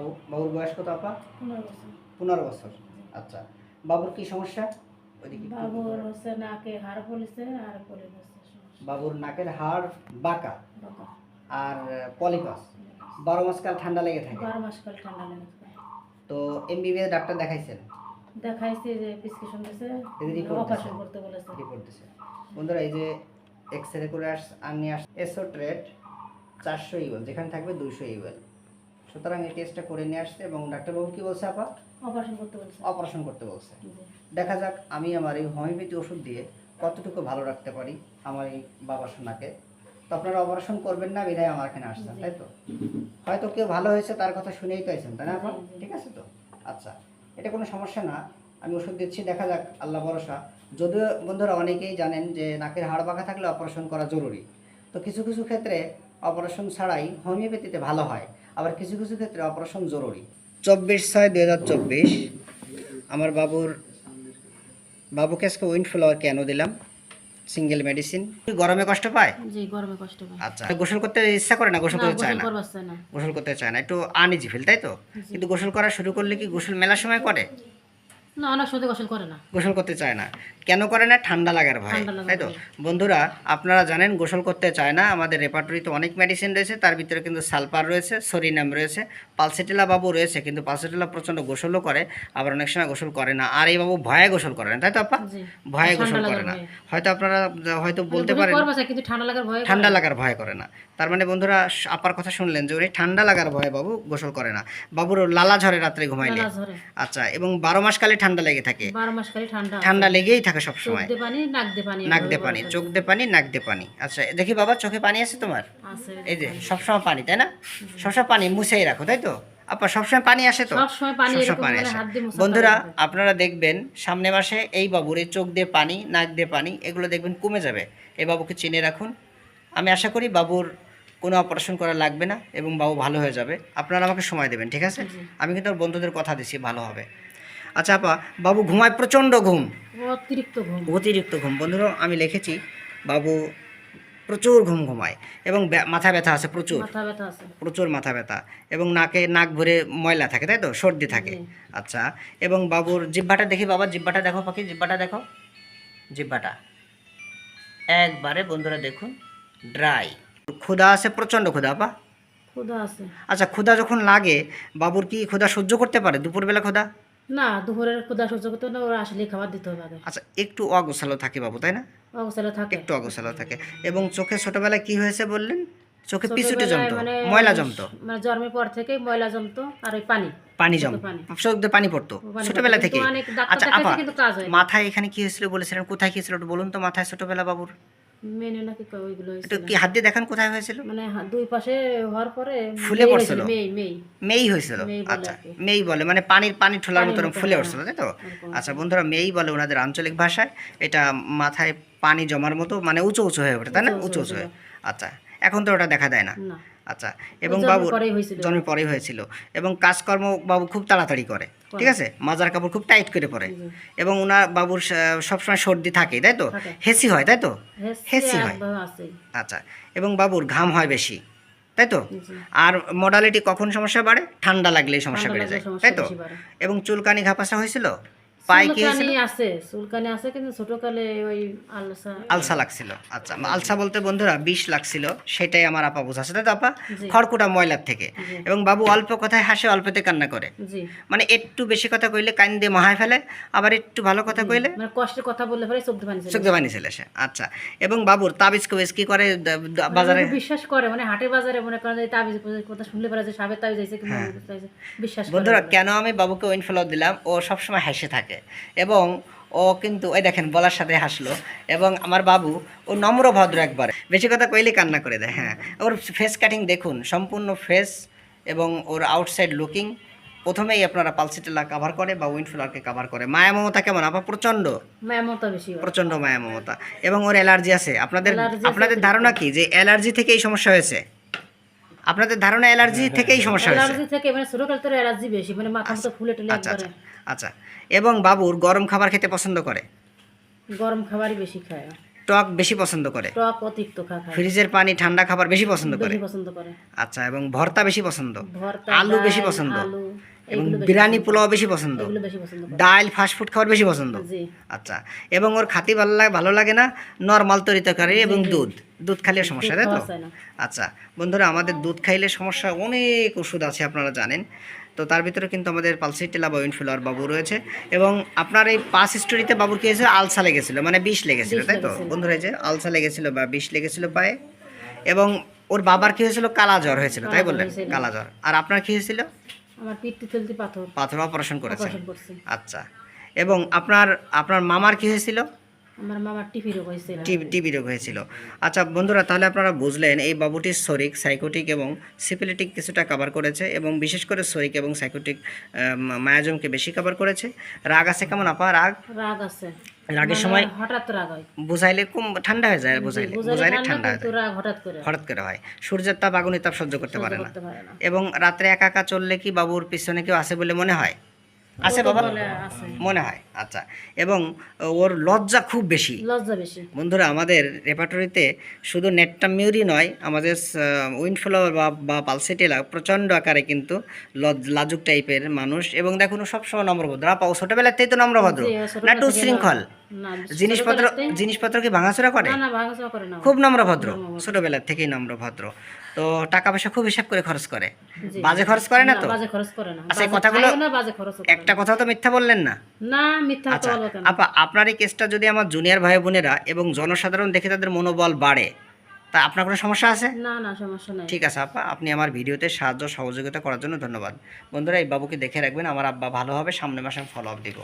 বাবু- বাবুর বয়স কত আপা? পনেরো বছর। আচ্ছা বাবুর কি সমস্যা? বাবুর হচ্ছে নাকে হাড় আর বাবুর নাকের হাড় বাঁকা? আর পলিপাস বারো মাস কাল ঠান্ডা লেগে থাকে? বারো মাস কাল ঠান্ডা লেগেছে তো এমবিবিএস ডাক্তার দেখাইছেন? দেখাইছে যে প্রেসক্রিপশন দিয়েছে অপারেশন করতে বলেছে। রিপোর্ট দিছে। বন্ধুরা এই যে এক্স রে করে আস আমি আস এসোট্রেট চারশো ইউএল যেখানে থাকবে দুইশো ইউএল। সুতরাং এই টেস্টটা করে নিয়ে আসছে এবং ডাক্তারবাবু কি বলছে আপা? অপারেশন করতে বলেছে। অপারেশন করতে বলছে। দেখা যাক আমি আমার এই হোমিওপ্যাথি ওষুধ দিয়ে কতটুকু ভালো রাখতে পারি আমার এই বাবা সোনাকে। তো আপনারা অপারেশন করবেন না বিধায় আমার এখানে আসছেন তাই তো? হয়তো কেউ ভালো হয়েছে তার কথা শুনেই তো আইছেন তাই না আপা? ঠিক আছে তো? আচ্ছা এটা কোনো সমস্যা না আমি ওষুধ দিচ্ছি দেখা যাক আল্লাহ ভরসা। যদিও বন্ধুরা অনেকেই জানেন যে নাকের হাড় বাঁকা থাকলে অপারেশন করা জরুরি। তো কিছু কিছু ক্ষেত্রে অপারেশন ছাড়াই হোমিওপ্যাথিতে ভালো হয়। আবার কিছু কিছু ক্ষেত্রে অপারেশন জরুরি। চব্বিশ ছয় দুই হাজার চব্বিশ আমার বাবুর বাবুকে আজকে উইন্ড ফ্লাওয়ার কেন দিলাম? Single medicine. গরমে কষ্ট পায়? জি গরমে কষ্ট পায়। আচ্ছা গোসল করতে ইচ্ছা করে না? গোসল করতে চায় না? চায় না। গোসল করতে চায় না। একটু আনইজি ফিল তাই তো? কিন্তু গোসল করা শুরু করলে কি গোসল মেলার সময় করে? না অনেক সময় গোসল করে না। গোসল করতে চায় না। কেন করে না? ঠান্ডা লাগার ভয় তাই তো? বন্ধুরা আপনারা জানেন গোসল করতে চায় না। আমাদের রেপার্টরিতে অনেক মেডিসিন রয়েছে তার ভিতরে কিন্তু সালপার রয়েছে সরিনাম রয়েছে পালসেটিলা বাবু রয়েছে কিন্তু পালসেটিলা প্রচণ্ড গোসলও করে আবার অনেক সময় গোসল করে না। আর এই বাবু ভয়ে গোসল করে না তাই তো আপা? ভয়ে গোসল করে না। হয়তো আপনারা হয়তো বলতে পারেন ঠান্ডা লাগার ভয় করে না। তার মানে বন্ধুরা আপার কথা শুনলেন যে উনি ঠান্ডা লাগার ভয়ে বাবু গোসল করে না। বাবুর লালা ঝরে রাত্রে ঘুমাইলে আচ্ছা এবং বারো মাস কালে ঠান্ডা লেগে থাকে। ঠান্ডা লেগেই থাকে সবসময় নাক দিয়ে পানি চোখ দিয়ে পানি নাক দিয়ে পানি। আচ্ছা দেখি বাবা চোখে পানি আছে তোমার? এই যে সবসময় পানি তাই না? সবসময় পানি মুছেই রাখো তাই তো? আপা সবসময় পানি আসে তো? সবসময় পানি আসে। বন্ধুরা আপনারা দেখবেন সামনে মাসে এই বাবুর এই চোখ দিয়ে পানি নাক দিয়ে পানি এগুলো দেখবেন কমে যাবে। এই বাবুকে চিনে রাখুন। আমি আশা করি বাবুর কোনো অপারেশন করা লাগবে না এবং বাবু ভালো হয়ে যাবে। আপনারা আমাকে সময় দেবেন ঠিক আছে? আমি কিন্তু বন্ধুদের কথা দিচ্ছি ভালো হবে। আচ্ছা আপা বাবু ঘুমায় প্রচণ্ড ঘুম। অতিরিক্ত ঘুম। অতিরিক্ত ঘুম। বন্ধুরা আমি লিখেছি বাবু প্রচুর ঘুম ঘুমায় এবং মাথা ব্যথা আছে প্রচুর। মাথা ব্যথা আছে। প্রচুর মাথা ব্যথা এবং নাকে নাক ভরে ময়লা থাকে তাই তো? সর্দি থাকে। আচ্ছা এবং বাবুর জিব্বাটা দেখি বাবা জিব্বাটা দেখো পাখি জিব্বাটা দেখো। জিব্বাটা। একবারে বন্ধুরা দেখুন ড্রাই। ক্ষুধা আছে প্রচণ্ড ক্ষুধা আপা। ক্ষুধা আছে। আচ্ছা ক্ষুধা যখন লাগে বাবুর কি ক্ষুধা সহ্য করতে পারে? দুপুরবেলা ক্ষুধা? না দুপুরের ক্ষুধা সহ্য করতে না ওরা আসলে খাবার দিতে হবে আগে। আচ্ছা একটু অগোছালো থাকে বাবু তাই না? অবস্থায় থাকে। একটু অগোছালো থাকে। এবং চোখে ছোটবেলায় কি হয়েছে বললেন? চোখে পিছুটে জমতো মানে ময়লা জমতো? মানে জন্মের পর থেকে ময়লা জমতো আর ওই পানি। পানি জম পানি। চোখ পানি পড়তো ছোটবেলা থেকে আচ্ছা আপা কিন্তু কাজ মাথায় এখানে কি হয়েছিল বলেছিলেন? কোথায় কি হয়েছিল একটু বলুন তো মাথায় ছোটবেলা বাবুর। মেনে নাকি ওইগুলো হয়েছিল। কি হাত দিয়ে দেখান কোথায় হয়েছিল? মানে দুই পাশে হওয়ার পরে ফুলে পড়ছিল? মেই হয়েছিল? আচ্ছা মেই বলে মানে পানির পানি ঠোলার মতো, ফুলে হ্যাঁ, উঠছিল তাই তো? আচ্ছা বন্ধুরা মেই বলে ওনাদের আঞ্চলিক ভাষায় এটা মাথায় পানি জমার মতো মানে উঁচু উঁচু হয়ে ওঠে তাই না? উঁচু উঁচু হয়ে আচ্ছা এখন তো ওটা দেখা দেয় না। আচ্ছা এবং পরেই জন্মের পরেই হয়েছিল। এবং কাজকর্ম বাবু খুব তাড়াতাড়ি করে। ঠিক আছে? মাজার কাপড় খুব টাইট করে পরে। এবং ওনার বাবুর সবসময় সর্দি থাকে তাই তো? হেসি হয় তাই তো? হেসি হেসি হয়। আচ্ছা এবং বাবুর ঘাম হয় বেশি তাই তো? আর মডালিটি কখন সমস্যা বাড়ে? ঠান্ডা লাগলেই সমস্যা বেড়ে যায় তাই তো? এবং চুলকানি ঘাপাসা হয়েছিল? পায়ে কি আছে চুলকানি আছে কিন্তু ছোটকালে ওই আলসা আলসা লাগছিল। আচ্ছা আলসা বলতে বন্ধুরা বিষ লাগছিল সেটাই আমার আপা বোঝাচ্ছে। তাই তো আপা? খড়কুটা ময়লার থেকে। এবং বাবু অল্প কথায় হাসে অল্পতে কান্না করে। মানে একটু বেশি কথা কইলে কান দিয়ে মহায় ফেলে আবার একটু ভালো কথা কইলে মানে কষ্টের কথা বললে পরে আসে। আচ্ছা এবং বাবুর তাবিজ কবিজ কি করে? দ- বাজারে? বিশ্বাস করে মানে হাটে বাজারে মনে করেন তাবিজ কথা শুনলে পরে যে সাবের তাবিজ আছে কি হ্যাঁ। বিশ্বাস বন্ধুরা কেন আমি বাবুকে ওইন ফলো দিলাম? ও সবসময় হেসে থাকে। এবং ও কিন্তু ওই দেখেন বলার সাথে হাসলো। এবং আমার বাবু ও নম্র ভদ্র একবারে। বেশি কথা কইলে কান্না করে দেয় হ্যাঁ। ওর ফেস কাটিং দেখুন সম্পূর্ণ ফেস এবং ওর আউটসাইড লুকিং প্রথমেই আপনারা পালসিটেলা কাভার করে বা উইন্ডফ্লারকে কাভার করে। মায়া মমতা কেমন? আপা বেশি প্রচণ্ড মায়া মমতা। এবং ওর অ্যালার্জি আছে। আপনাদের আপনাদের ধারণা কি? যে অ্যালার্জি থেকে এই সমস্যা হয়েছে? আপনাদের ধারণা অ্যালার্জি থেকেই সমস্যা হয়েছে। অ্যালার্জি থেকে মানে ছোটকাল থেকে অ্যালার্জি বেশি মানে মাথা তো ফুলে টুলে আচ্ছা আচ্ছা আচ্ছা। এবং বাবুর গরম খাবার খেতে পছন্দ করে? গরম খাবারই বেশি খায়। টক বেশি পছন্দ করে? টক অতিরিক্ত খায়। ফ্রিজের পানি ঠান্ডা খাবার বেশি পছন্দ করে? বেশি পছন্দ করে। আচ্ছা এবং ভর্তা বেশি পছন্দ? ভর্তা আলু বেশি পছন্দ? আলু। এবং বিরিয়ানি পোলাও বেশি পছন্দ। ডাল ফাস্টফুড খাবার বেশি পছন্দ। আচ্ছা। এবং ওর খাতি ভালো লাগে ভালো লাগে না নর্মাল তরি তরকারি এবং দুধ। দুধ খাইলে সমস্যা তাই তো? আচ্ছা। বন্ধুরা আমাদের দুধ খাইলে সমস্যা অনেক ওষুধ আছে আপনারা জানেন। তো তার ভিতরে কিন্তু আমাদের পালসিটেলা বা ইনফ্লুয়ার বাবু রয়েছে। এবং আপনার এই পাস স্টোরিতে বাবুর কি হয়েছিল আলসা লেগেছিল মানে বিষ লেগেছিল তাই তো। বন্ধুরা এই যে আলসা লেগেছিল বা বিষ লেগেছিল পায়ে। এবং ওর বাবার কি হয়েছিল? কালা জ্বর হয়েছিল তাই বললেন? কালা জ্বর আর আপনার কি হয়েছিল? আমার পিঠটি চলতি পাথর। পাথর অপারেশন করেছেন। অপারেশন করছি। আচ্ছা। এবং আপনার আপনার মামার কি হয়েছিল? আমার মামার টিফি রোগ হয়েছিল। টিবি টিবি রোগ হয়েছিল। আচ্ছা বন্ধুরা তাহলে আপনারা বুঝলেন এই বাবুটির শরিক সাইকোটিক এবং সিপিলিটিক কিছুটা কভার করেছে এবং বিশেষ করে শরিক এবং সাইকোটিক মায়াজমকে বেশি কভার করেছে। রাগ আছে কেমন আপা? রাগ? রাগ আছে। রাগের মানে সময় হঠাৎ রাগ হয় বুঝাইলে কম ঠান্ডা হয়ে যায় বুঝাইলে। বুঝাইলে ঠান্ডা হয়ে যায়। হঠাৎ করে। হয়। সূর্যের তাপ আগুনের তাপ সহ্য করতে পারে না। এবং রাত্রে একা একা চললে কি বাবুর পিছনে কেউ আছে বলে মনে হয়? আছে বাবা? মনে হয় আচ্ছা। এবং ওর লজ্জা খুব বেশি। লজ্জা বেশি। বন্ধুরা আমাদের রেপার্টরিতে শুধু নেটটা মিউরি নয় আমাদের উইন্ডফ্লাওয়ার বা বা পালসেটেলা প্রচণ্ড আকারে কিন্তু লজ- লাজুক টাইপের মানুষ। এবং দেখুন ও সবসময় নম্রভদ্র। আপা ও ছোটবেলাতেই তো নম্রভদ্র। জি, না টু শৃঙ্খল। জিনিসপত্র জিনিসপত্র কি ভাঙাচোরা করে? খুব নম্রভদ্র ছোটবেলা থেকেই নম্রভদ্র। তো টাকা পয়সা খুব হিসাব করে খরচ করে। বাজে খরচ করে না তো? আচ্ছা, কথাগুলো- একটা কথা তো মিথ্যা বললেন না? না আচ্ছা আপা আপনার এই কেসটা যদি আমার জুনিয়র ভাই বোনেরা এবং জনসাধারণ দেখে তাদের মনোবল বাড়ে তা আপনার কোনো সমস্যা আছে? না না সমস্যা নাই। ঠিক আছে আপা আপনি আমার ভিডিওতে সাহায্য সহযোগিতা করার জন্য ধন্যবাদ। বন্ধুরা এই বাবুকে দেখে রাখবেন আমার আব্বা ভালো হবে সামনের মাসে ফলো আপ দিব।